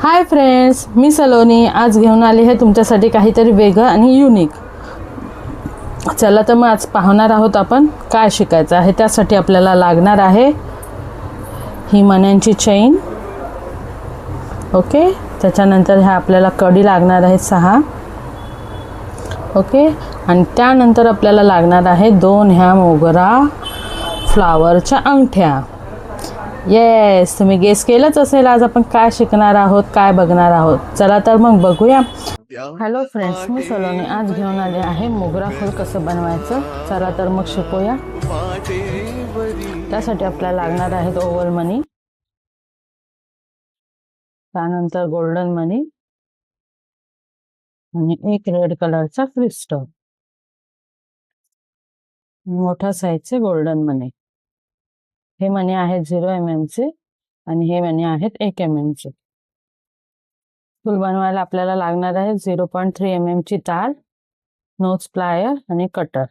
Hi friends मी सलोनी. आज घेऊन आली आहे तुमच्यासाठी काहीतरी वेगळं आणि युनिक चला तर मग आज पाहणार आहोत आपण काय शिकायचं आहे. त्यासाठी आपल्याला लागणार आहे ही मण्यांची चेन ओके त्याच्यानंतर ह्या आपल्याला कडी लागणार आहेत सहा. ओके आणि त्यानंतर आपल्याला लागणार आहे दोन ह्या मोगरा फ्लावरच्या अंगठ्या. येस तुम्ही गेस केलंच असेल. आज आपण काय शिकणार आहोत काय बघणार आहोत? चला तर मग बघूया. हॅलो फ्रेंड्स मी सलोनी आज घेऊन आले आहे मोगरा फूल कसं बनवायचं? चला तर मग शिकूया. त्यासाठी आपल्याला लागणार आहेत ओव्हल मनी. त्यानंतर गोल्डन मनी. आणि एक रेड कलरचा क्रिस्टल. मोठ्या साईजचे गोल्डन मनी. हे मणी आहेत झिरो एम एमचे आणि हे मणी आहेत एक एम एमचे फुल बनवायला आपल्याला लागणार आहे झिरो पॉईंट थ्री एम ची तार नोज प्लायर आणि कटर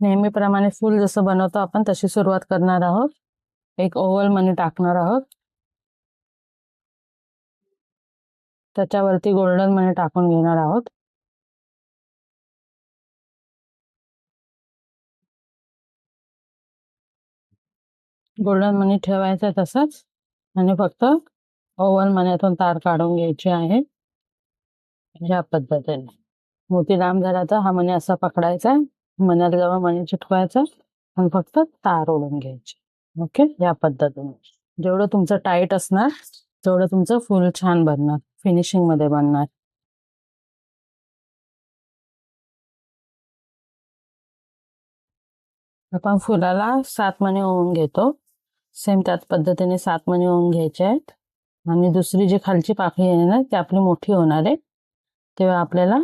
नेहमीप्रमाणे फुल जसं बनवतो आपण तशी सुरुवात करणार आहोत. एक ओव्हल मनी टाकणार आहोत. त्याच्यावरती गोल्डन मनी टाकून घेणार आहोत. गोल्डन मनी ठेवायचं तसंच. आणि फक्त ओव्हन मण्यातून तार काढून घ्यायची आहे. ह्या पद्धतीने. मोती लांब झाला तर हा मणी असा पकडायचा मण्याला जवळ मणी चिटकवायचा आणि फक्त तार ओढून घ्यायची. ओके? या पद्धतीने. जेवढं तुमचं टाईट असणार तेवढं तुमचं फुल छान बनणार. फिनिशिंगमध्ये बनणार. आपण फुलाला सात मणी ओवून घेतो. सेम त्याच पद्धतीने सात मणी ओवून घ्यायचे आहेत. आणि दुसरी जी खालची पाकळी आहे ना ती आपली मोठी होणार आहे. तेव्हा आपल्याला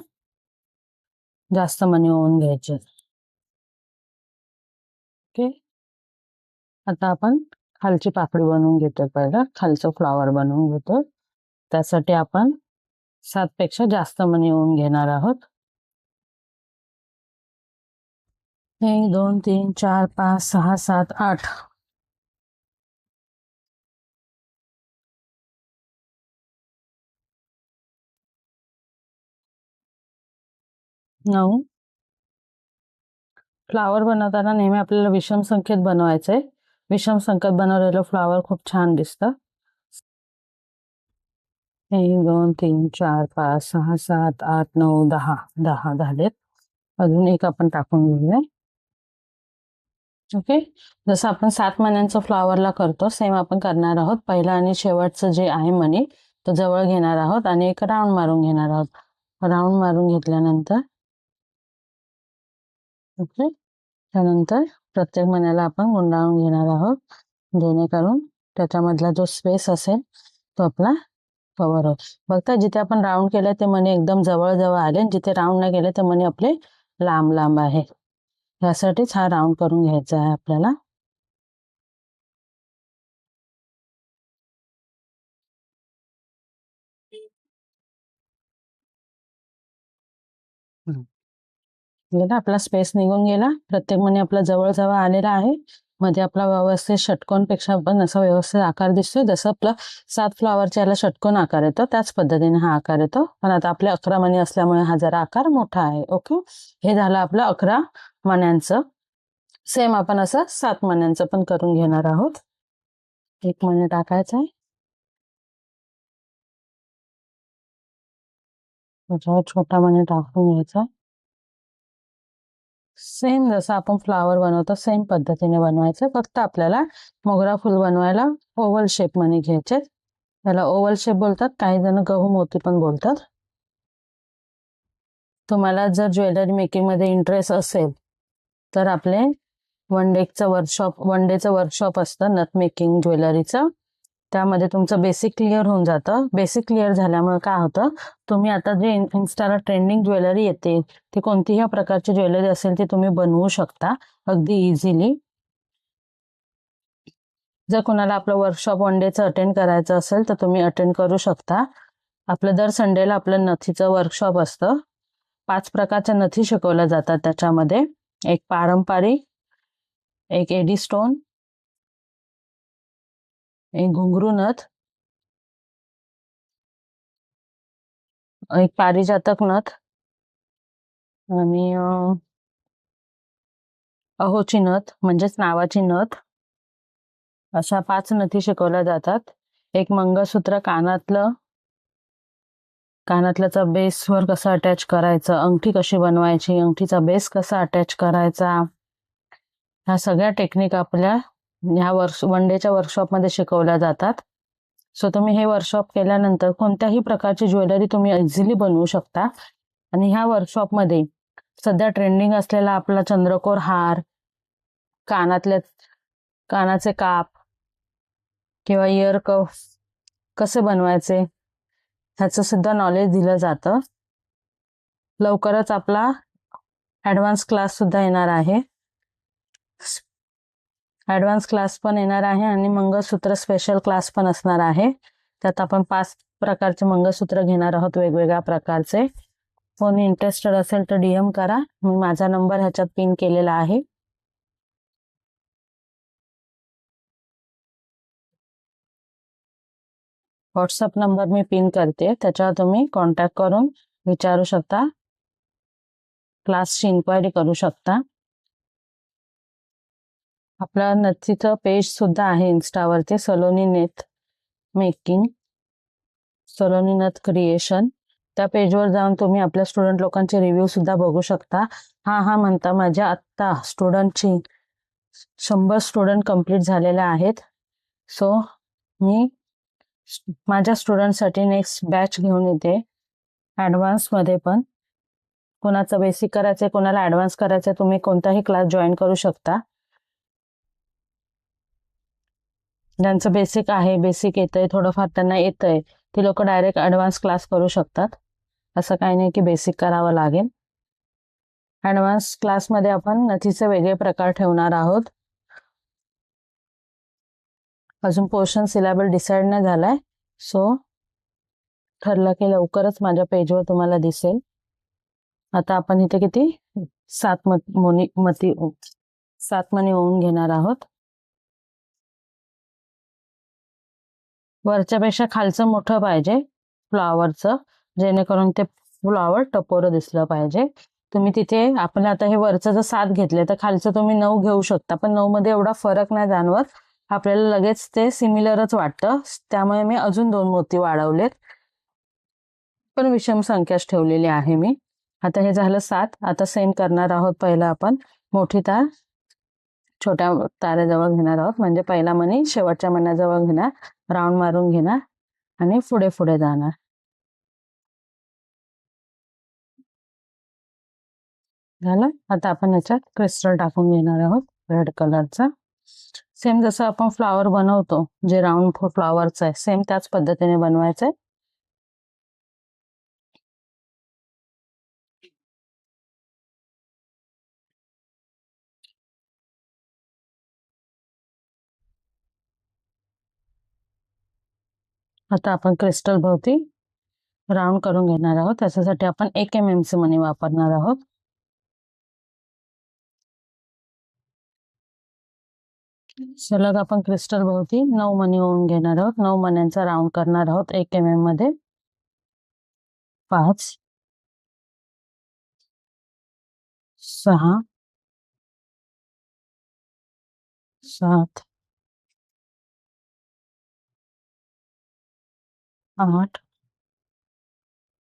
जास्त मणी ओवून घ्यायचे ओके. आता आपण खालची पाकळी बनवून घेतो पहिला. खालचं फ्लॉवर बनवून घेतो त्यासाठी आपण सातपेक्षा जास्त मणी ओवून घेणार आहोत. एक दोन तीन चार पाच सहा सात आठ. नऊ. फ्लावर बनवताना नेहमी आपल्याला विषम संख्येत बनवायचं. आहे विषम संख्येत बनवलेलं फ्लावर खूप छान दिसतं. एक दोन तीन चार पाच सहा सात आठ नऊ दहा. दहा झालेत. अजून एक आपण टाकून घेऊया. ओके? जसं आपण सात मण्यांचं फ्लॉवरला करतो सेम आपण करणार आहोत. पहिलं आणि शेवटचं जे आहे मनी तो जवळ घेणार आहोत आणि एक राऊंड मारून घेणार आहोत. राऊंड मारून घेतल्यानंतर ओके? त्यानंतर प्रत्येक मण्याला आपण गुंडाळून घेणार आहोत. जेणेकरून त्याच्यामधला जो स्पेस असेल तो आपला कव्हर होत बघता जिथे आपण राऊंड केलं ते मणी एकदम जवळ जवळ आले. जिथे राऊंड नाही केले ते मणी आपले लांब लांब आहे. यासाठीच हा राऊंड करून घ्यायचा आहे आपल्याला. आपला स्पेस निघून गेला. प्रत्येक मणी आपला जवळ जवळ आलेला आहे. मध्ये आपला व्यवस्थित षटकोनपेक्षा पण असा व्यवस्थित आकार दिसतोय. जसं आपलं सात फ्लॉवरच्या याला षटकोन आकार येतो त्याच पद्धतीने हा आकार येतो. पण आता आपले अकरा मणी असल्यामुळे हा जरा आकार मोठा आहे. ओके? हे झालं आपलं अकरा मण्यांचं. सेम आपण असं सात मण्यांचं पण करून घेणार आहोत. एक महिने टाकायचा आहे. छोटा मणी टाकून घ्यायचा. सेम जसं आपण फ्लावर बनवतो सेम पद्धतीने बनवायचं. फक्त आपल्याला मोगरा फुल बनवायला ओव्हल शेपमध्ये घ्यायचे. त्याला ओव्हल शेप बोलतात काही जण गहू मोती पण बोलतात. तुम्हाला जर ज्वेलरी मेकिंगमध्ये इंटरेस्ट असेल तर आपले वन डेचं वर्कशॉप वन डेचं वर्कशॉप असतं नथ मेकिंग ज्वेलरीचं. त्यामध्ये तुमचं बेसिक क्लिअर होऊन जातं. बेसिक क्लिअर झाल्यामुळे काय होतं? तुम्ही आता जे इन्स्टाला ट्रेंडिंग ज्वेलरी येते ती कोणतीही प्रकारची ज्वेलरी असेल ती तुम्ही बनवू शकता अगदी इझिली जर कोणाला आपलं वर्कशॉप वन डेचं अटेंड करायचं असेल तर तुम्ही अटेंड करू शकता. आपलं दर संडेला आपलं नथीचं वर्कशॉप असतं. पाच प्रकारच्या नथी शिकवल्या जातात त्याच्यामध्ये. एक पारंपरिक एक एडी स्टोन एक घुंगरू नथ. एक पारिजातक नथ. आणि अहोची नथ म्हणजेच नावाची नथ. अशा पाच नथी शिकवल्या जातात. एक मंगळसूत्र कानातलं कानातल्याचा बेसवर कसं अटॅच करायचं अंगठी कशी बनवायची अंगठीचा बेस कसा अटॅच करायचा. ह्या सगळ्या टेक्निक आपल्या ह्या वर्ष वन डेच्या वर्कशॉपमध्ये शिकवल्या जातात. सो तुम्ही हे वर्कशॉप केल्यानंतर कोणत्याही प्रकारची ज्वेलरी तुम्ही इझिली बनवू शकता. आणि ह्या वर्कशॉपमध्ये सध्या ट्रेंडिंग असलेला आपला चंद्रकोर हार कानातले कानाचे काप किंवा इयर कफ कसे बनवायचे ह्याचं सुद्धा नॉलेज दिलं जातं. लवकरच आपला ॲडव्हान्स क्लास सुद्धा येणार आहे. ॲडव्हान्स क्लास पण येणार आहे आणि मंगळसूत्र स्पेशल क्लास पण असणार आहे. त्यात आपण पाच प्रकारचे मंगळसूत्र घेणार आहोत वेगवेगळ्या प्रकारचे. कोणी इंटरेस्टेड असेल तर डीएम करा. मी माझा नंबर ह्याच्यात पिन केलेला आहे. व्हॉट्सअप नंबर मी पिन करते. त्याच्यावर तुम्ही कॉन्टॅक्ट करून विचारू शकता. क्लासची इन्क्वायरी करू शकता. आपला नथीचं पेज सुद्धा आहे इन्स्टावरती सलोनी नेथ मेकिंग सलोनी नथ क्रिएशन. त्या पेजवर जाऊन तुम्ही आपल्या स्टुडंट लोकांचे रिव्ह्यू सुद्धा बघू शकता. हा हा म्हणता माझ्या आत्ता स्टुडंटची शंभर स्टुडंट कंप्लीट झालेल्या आहेत. सो मी माझ्या स्टुडंटसाठी नेक्स्ट बॅच घेऊन येते ॲडव्हान्समध्ये पण. कोणाचं बेसिक करायचं आहे कोणाला ॲडव्हान्स करायचं आहे तुम्ही कोणताही क्लास जॉईन करू शकता. ज्यांचं बेसिक आहे बेसिक येतंय थोडंफार त्यांना येतंय ती लोक डायरेक्ट ॲडव्हान्स क्लास करू शकतात. असं काही नाही की बेसिक करावं लागेल. ॲडव्हान्स क्लासमध्ये आपण नथीचे वेगळे प्रकार ठेवणार आहोत. अजून पोर्शन सिलेबल डिसाईड नाही झालाय. सो ठरलं की लवकरच माझ्या पेजवर तुम्हाला दिसेल. आता आपण इथे किती? सात मत मोनी मती सात मनी होऊन घेणार आहोत. वरच्यापेक्षा खालचं मोठं पाहिजे फ्लॉवरचं जेणेकरून ते फ्लॉवर टपोरं दिसलं पाहिजे. तुम्ही तिथे आपण आता हे वरचं जर सात घेतले तर खालचं तुम्ही नऊ घेऊ शकता पण नऊ मध्ये एवढा फरक नाही जाणवत. आपल्याला लगेच ते सिमिलरच वाटतं. त्यामुळे मी अजून दोन मोती वाढवलेत. पण विषम संख्याच ठेवलेली आहे मी. आता हे झालं सात. आता सेम करणार आहोत पहिलं आपण. मोठी तार छोट्या ताऱ्याजवळ घेणार आहोत. म्हणजे पहिला मनी शेवटच्या मण्याजवळ घेणार राऊंड मारून घेणार आणि पुढे पुढे जाणार. झालं? आता आपण याच्यात क्रिस्टल टाकून घेणार आहोत रेड कलरचा. सेम जसं आपण फ्लावर बनवतो जे राऊंड फ्लावरचं आहे सेम त्याच पद्धतीने बनवायचं आहे आता आपण क्रिस्टल भोवती राऊंड करून घेणार आहोत. त्याच्यासाठी आपण एक एम एम सी मनी वापरणार आहोत. सलग आपण क्रिस्टल भोवती नऊ मनी होऊन घेणार आहोत. नऊ मण्यांचा राऊंड करणार आहोत एक एम एममध्ये. पाच सहा सात आठ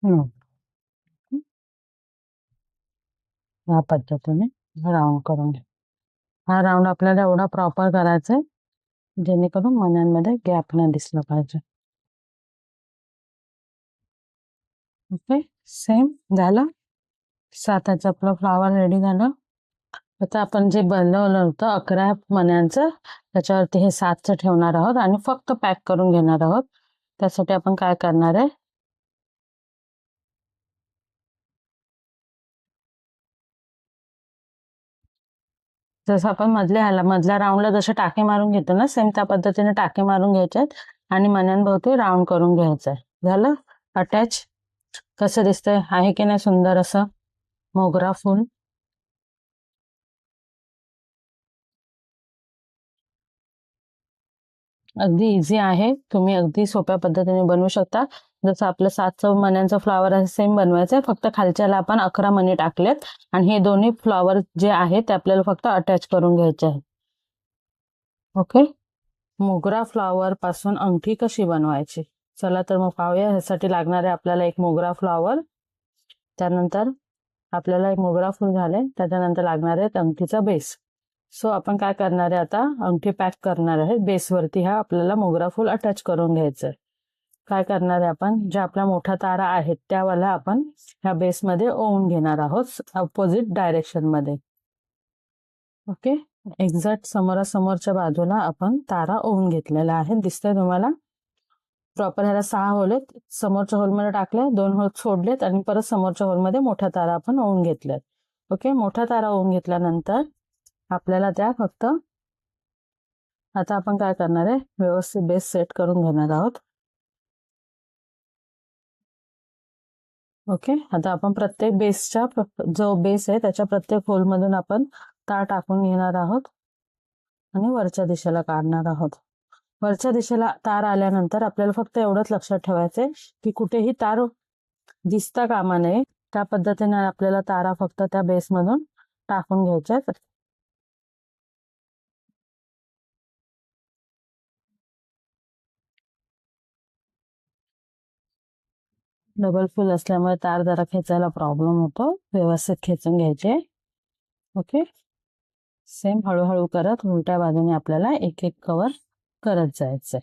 नऊ या पद्धतीने राऊंड करून घ्या. हा राऊंड आपल्याला एवढा प्रॉपर करायचा आहे जेणेकरून मण्यांमध्ये गॅप नाही दिसलं पाहिजे. ओके सेम झालं. साताचं आपलं फ्लावर रेडी झालं. आता आपण जे बनवलं होतं अकरा मण्यांचं त्याच्यावरती हे सातचं ठेवणार आहोत आणि फक्त पॅक करून घेणार आहोत. त्यासाठी आपण काय करणार आहे? जसं आपण मधल्या ह्याला मधल्या राऊंडला जसे टाके मारून घेतो ना सेम त्या पद्धतीने टाके मारून घ्यायचे आहेत आणि मण्यांभोवती राऊंड करून घ्यायचं आहे. झालं? अटॅच कसं दिसतंय? आहे की नाही सुंदर असं? मोगरा फुल? अगदी इझी आहे. तुम्ही अगदी सोप्या पद्धतीने बनवू शकता. जसं आपलं सातचं मण्यांचं फ्लॉवर आहे सेम बनवायचं आहे. फक्त खालच्याला आपण अकरा मणी टाकलेत. आणि हे दोन्ही फ्लॉवर जे आहे ते आपल्याला फक्त अटॅच करून घ्यायचे आहेत. ओके मोगरा फ्लॉवर पासून अंगठी कशी बनवायची? चला तर मग पाहूया. ह्यासाठी लागणार आहे आपल्याला एक मोगरा फ्लॉवर त्यानंतर आपल्याला एक मोगरा फुल झाले त्याच्यानंतर लागणार आहे अंगठीचा बेस सो आपण काय करणार आहे आता? अंगठी पॅक करणार आहे. बेसवरती हा आपल्याला मोगरा फुल अटॅच करून घ्यायचं आहे काय करणार आहे आपण? ज्या आपल्या मोठा तारा आहेत त्यावाला आपण ह्या बेसमध्ये ओवून घेणार आहोत अपोजिट डायरेक्शनमध्ये. ओके एक्झॅक्ट समोरासमोरच्या बाजूला आपण तारा ओवून घेतलेला आहे. दिसतंय तुम्हाला? प्रॉपर ह्याला सहा होल आहेत. समोरच्या होलमध्ये टाकले दोन होल सोडलेत आणि परत समोरच्या होलमध्ये मोठा तारा आपण ओवून घेतल्यात. ओके मोठा तारा ओवून घेतल्यानंतर आपल्याला त्या फक्त. आता आपण काय करणार आहे? व्यवस्थित बेस सेट करून घेणार आहोत. ओके आता आपण प्रत्येक बेसच्या जो बेस आहे त्याच्या प्रत्येक होलमधून आपण तार टाकून घेणार आहोत. आणि वरच्या दिशेला काढणार आहोत. वरच्या दिशेला तार आल्यानंतर आपल्याला फक्त एवढंच लक्षात ठेवायचंय की कुठेही तार दिसता कामा नये. त्या पद्धतीने आपल्याला तारा फक्त त्या बेसमधून टाकून घ्यायच्या डबल फुल असल्यामुळे तार जरा खेचायला प्रॉब्लेम होतो. व्यवस्थित खेचून घ्यायचे. ओके सेम हळूहळू करत उलट्या बाजूने आपल्याला एक एक कवर करत जायचं आहे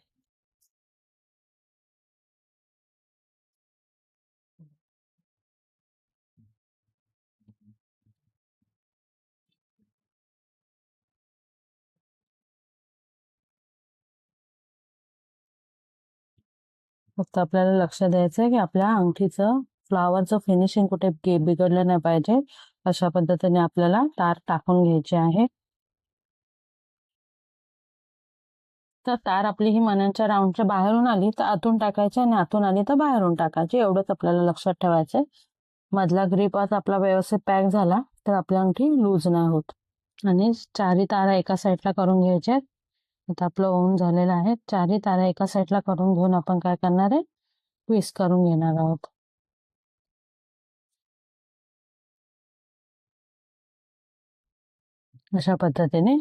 फक्त आपल्याला लक्ष द्यायचं आहे की आपल्या अंगठीचं फ्लावरचं फिनिशिंग कुठे बिघडलं नाही पाहिजे अशा पद्धतीने आपल्याला तार टाकून घ्यायचे आहे. तर तार आपली ही मनांच्या राऊंडच्या बाहेरून आली तर आतून टाकायची आणि आतून आली तर बाहेरून टाकायची. एवढंच आपल्याला लक्षात ठेवायचंय. मधला ग्रीप आज आपला व्यवस्थित पॅक झाला तर आपल्या अंगठी लूज नाही होत. आणि चारही तारा एका साईडला करून घ्यायच्या आता आपलं ओन झालेलं आहे. चारही तारा एका साईडला करून घेऊन आपण काय करणार आहे? ट्विस्ट करून घेणार आहोत. अशा पद्धतीने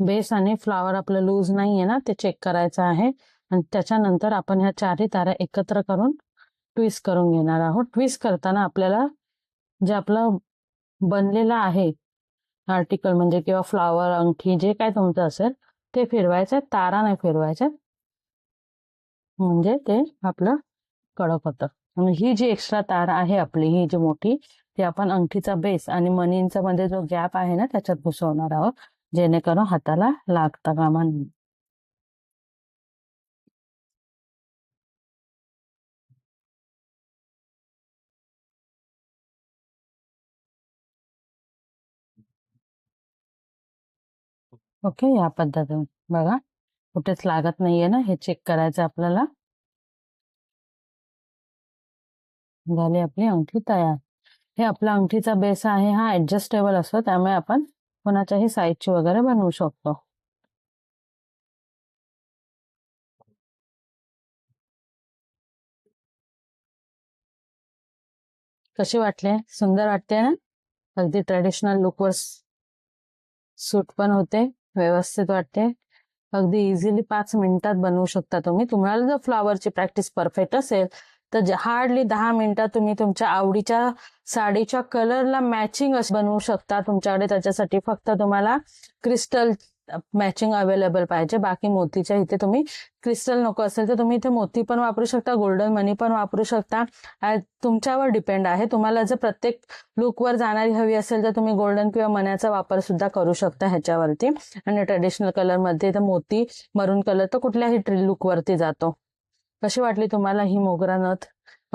बेस आणि फ्लावर आपलं लूज नाहीये ना ते चेक करायचं आहे. आणि त्याच्यानंतर आपण ह्या चारही तारा एकत्र करून ट्विस्ट करून घेणार आहोत. ट्विस्ट करताना आपल्याला जे आपलं बनलेलं आहे आर्टिकल म्हणजे किंवा फ्लावर अंगठी जे काय तुमचं असेल ते फिरवायचं तारा नाही फिरवायच्या. म्हणजे ते आपलं कडक होतं. आणि ही जी एक्स्ट्रा तार आहे आपली ही जी मोठी ती आपण अंगठीचा बेस आणि मनींचा मध्ये म्हणजे जो गॅप आहे ना त्याच्यात घुसवणार आहोत. जेणेकरून हाताला लागता कामा ओके या पद्धतीने. बघा कुठेच लागत नाहीये ना हे चेक करायचं आपल्याला. झाली आपली अंगठी तयार. हे आपला अंगठीचा बेस आहे हा ऍडजस्टेबल असतो त्यामुळे आपण कोणाच्याही साईजची वगैरे बनवू शकतो. कशी वाटले? सुंदर वाटते ना? अगदी ट्रेडिशनल लुकवर सूट पण होते. व्यवस्थित वाटते. अगदी इझिली पाच मिनिटात बनवू शकता तुम्ही. तुम्हाला जर फ्लावरची प्रॅक्टिस परफेक्ट असेल तर हार्डली दहा मिनिटात तुम्ही तुमच्या आवडीच्या साडीच्या कलरला मॅचिंग बनवू शकता तुमच्याकडे. त्याच्यासाठी फक्त तुम्हाला क्रिस्टल मॅचिंग अवेलेबल पाहिजे. बाकी मोतीच्या इथे तुम्ही क्रिस्टल नको असेल तर तुम्ही इथे मोती पण वापरू शकता गोल्डन मनी पण वापरू शकता. तुमच्यावर डिपेंड आहे. तुम्हाला जर प्रत्येक लुकवर जाणारी हवी असेल तर तुम्ही गोल्डन किंवा मन्याचा वापर सुद्धा करू शकता ह्याच्यावरती. आणि ट्रेडिशनल कलरमध्ये तर मोती मरून कलर तर कुठल्याही लुकवरती जातो. कशी वाटली तुम्हाला ही मोगरा नथ?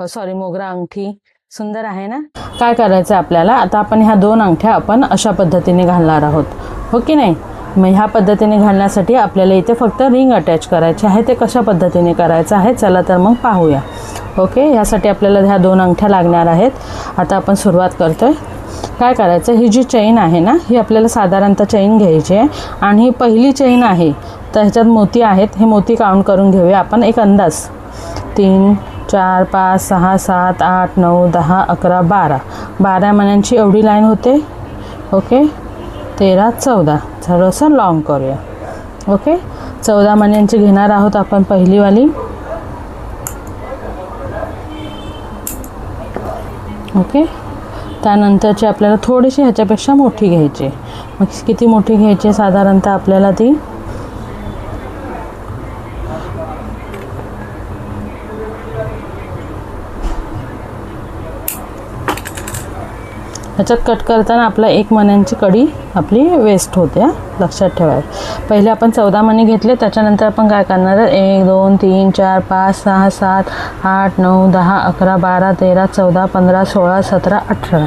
सॉरी मोगरा अंगठी? सुंदर आहे ना? काय करायचं आपल्याला? आता आपण ह्या दोन अंगठ्या आपण अशा पद्धतीने घालणार आहोत. हो की नाही? मग ह्या पद्धतीने घालण्यासाठी आपल्याला इथे फक्त रिंग अटॅच करायचे आहे. ते कशा पद्धतीने करायचं आहे चला तर मग पाहूया. ओके? ह्यासाठी आपल्याला ह्या दोन अंगठ्या लागणार आहेत. आता आपण सुरुवात करतोय. काय करायचं? ही जी चेन आहे ना ही आपल्याला साधारणतः चेन घ्यायची आहे. आणि ही पहिली चेन आहे तर ह्याच्यात मोती आहेत. हे मोती काउंट करून घेऊया आपण. एक अंदाज. तीन चार पाच सहा सात आठ नऊ दहा अकरा बारा. बारा मण्यांची एवढी लाईन होते. ओके? तेरा चौदा. थोडंसं लॉंग करूया. ओके चौदा मण्यांची घेणार आहोत आपण पहिलीवाली. ओके त्यानंतरची आपल्याला थोडीशी ह्याच्यापेक्षा मोठी घ्यायची मग किती मोठी घ्यायची साधारणतः आपल्याला ती ह्याच्यात कट करताना आपला एक मण्यांची कडी आपली वेस्ट होते हा. लक्षात ठेवायचं पहिले आपण चौदा मणी घेतले त्याच्यानंतर आपण काय करणार आहे? एक दोन तीन चार पाच सहा सात आठ नऊ दहा अकरा बारा तेरा चौदा पंधरा सोळा सतरा अठरा.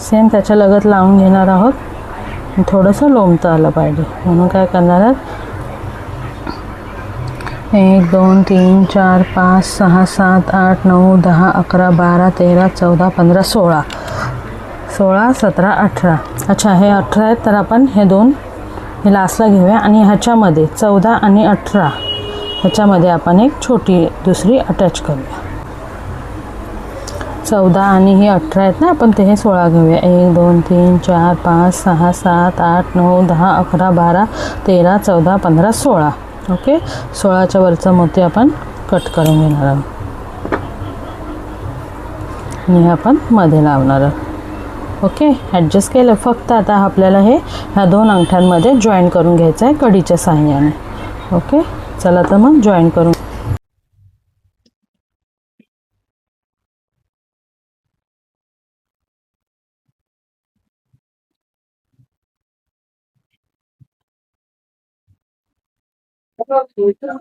सेम त्याच्या लगत लावून घेणार आहोत. थोडंसं लोंबतं आलं पाहिजे. म्हणून काय करणार आहात? एक दोन तीन चार पाच सहा सात आठ नऊ दहा अकरा बारा तेरा चौदा पंधरा सोळा. सोळा सतरा अठरा. अच्छा हे अठरा आहेत तर आपण हे दोन हे लास्टला घेऊया. आणि ह्याच्यामध्ये चौदा आणि अठरा ह्याच्यामध्ये आपण एक छोटी दुसरी अटॅच करूया. चौदा आणि हे अठरा आहेत ना आपण ते हे सोळा घेऊया. एक दोन तीन चार पाच सहा सात आठ नऊ दहा अकरा बारा तेरा चौदा पंधरा सोळा. ओके? सोळाच्या वरचा मोती आपण कट करून घेणार आहोत. आणि हे आपण मध्ये लावणार आहोत. ओके? ॲडजस्ट केलं. फक्त आता आपल्याला हे ह्या दोन अंगठ्यांमध्ये जॉईन करून घ्यायचं आहे कडीच्या साह्याने ओके? चला तर मग जॉईन करून 那谁知道？